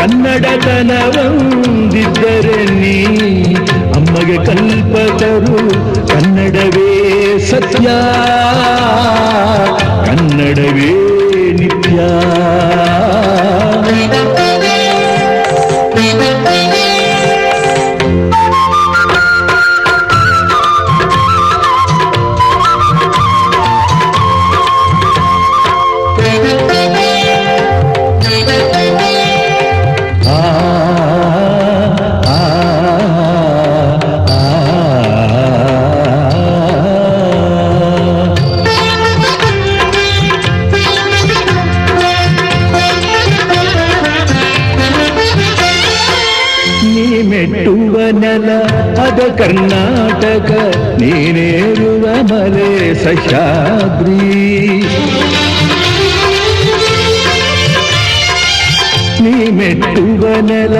ಕನ್ನಡತನವೊಂದಿದ್ದರೆ ನೀ ಅಮ್ಮಗೆ ಕಲ್ಪತರು ಕನ್ನಡವೇ ಸತ್ಯ ಕನ್ನಡವೇ ನಿತ್ಯ ನೀ ಮೆಟ್ಟುವ ನೆಲ ಅದ ಕರ್ನಾಟಕ ನೀನೇರುವ ಮಲೆ ಸಹ್ಯಾದ್ರಿ ನೀ ಮೆಟ್ಟುವ ನೆಲ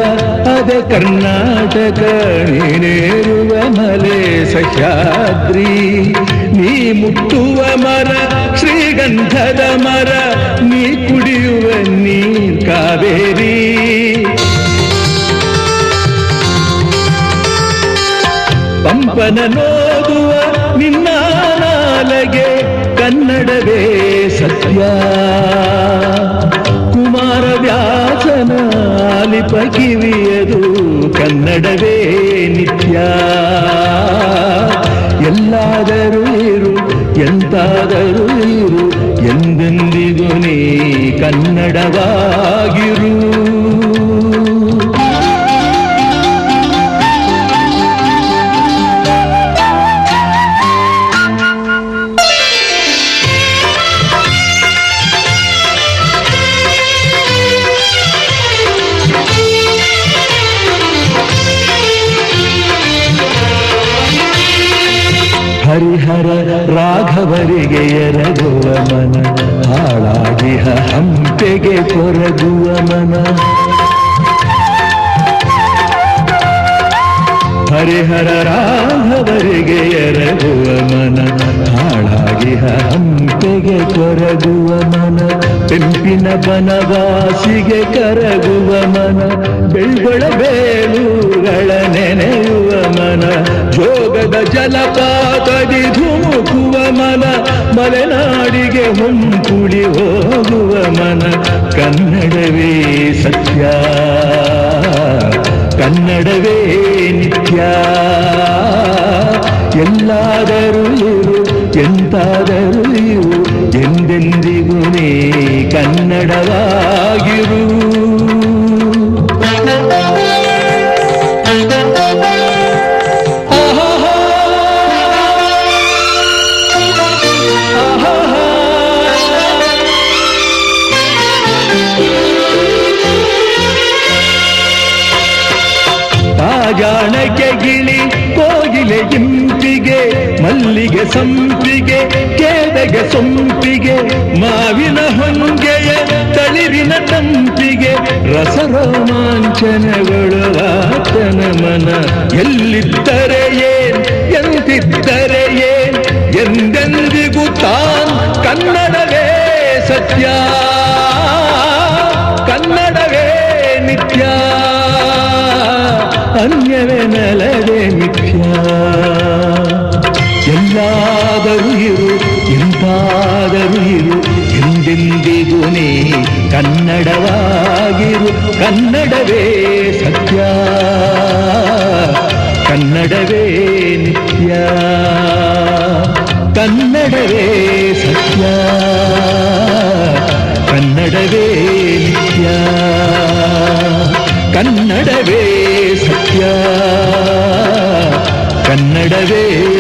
ಅದ ಕರ್ನಾಟಕ ನೀನೇರುವ ಮಲೆ ಸಹ್ಯಾದ್ರಿ ನೀ ಮುಟ್ಟುವ ಮರ ಶ್ರೀಗಂಧದ ಮರ ನೀ ಕುಡಿಯುವ ನೀರ್ ಕಾವೇರಿ ಪಂಪನ ನೋಡುವ ನಿನ್ನ ನಾಲಗೆ ಕನ್ನಡವೇ ಸತ್ಯ. ಕುಮಾರ ವ್ಯಾಸನ ಲಿಪ ಕಿವಿಯದು ಕನ್ನಡವೇ ನಿತ್ಯ. ಎಲ್ಲಾದರೂ ಇರು, ಎಂತಾದರೂ ಇರು, ಎಂದೆಂದಿಗೂ ನೀ ಕನ್ನಡವಾಗಿರು ಹರಿಹರ ರಾಘವರಿಗೆ ಎರಗುವ ಮನ. ಹಾಳಾಗಿಹ ಹಂಪೆಗೆ ಕೊರಗುವ ಮನ. ಹರಿಹರ ರಾಘವರಿಗೆ ಎರಗುವ ಮನ. ಹಾಳಾಗಿಹ ಹಂಪೆಗೆ ಕೊರಗುವ ಮನ. ಪೆಂಪಿನ ಬನವಾಸಿಗೆ ಕರಗುವ ಮನ. ಬೆಳ್ಗೊಳ ಬೇಲೂಗಳ ನೆನೆಯುವ ಮನ. ಜೋಗದ ಜಲಪಾತದಿ ಧುಮುಕುವ ಮನ ಮಲೆನಾಡಿಗೆ ಹೊಂಕುಳಿ ಹೋಗುವ ಮನ ಕನ್ನಡವೇ ಸತ್ಯ ಕನ್ನಡವೇ ನಿತ್ಯ ಎಲ್ಲಾದರೂ ಇರು ಎಂತಾದರೂ ಇರು ಎಂದೆಂದಿಗೂ ನೀ ಗಿಳಿ ಕೋಗಿಲೆ ಇಂಪಿಗೆ, ಮಲ್ಲಿಗೆ ಸಂಪಿಗೆ, ಕೇದಗೆ ಸೊಂಪಿಗೆ, ಮಾವಿನ ಹೊಂಗೆಯ ತಳಿರಿನ ತಂಪಿಗೆ ರಸ ಆತನ ಮನ. ಎಲ್ಲಿದ್ದರೆ ಏನ್, ಎಂತಿದ್ದರೆ ಏನ್, ಎಂದೆಂದಿಗೂ ತಾನ್ ಕನ್ನಡವೇ ಸತ್ಯ. ಅನ್ಯವೆನಲವೇ ಮಿಥ್ಯ ಎಲ್ಲಾದರೂ ಇರು ಎಂತಾದರೂ ಇರು ಎಂದೆಂದಿಗೂ ನೀ ಕನ್ನಡವಾಗಿರು ಕನ್ನಡವೇ ಸತ್ಯ ಕನ್ನಡವೇ நடவே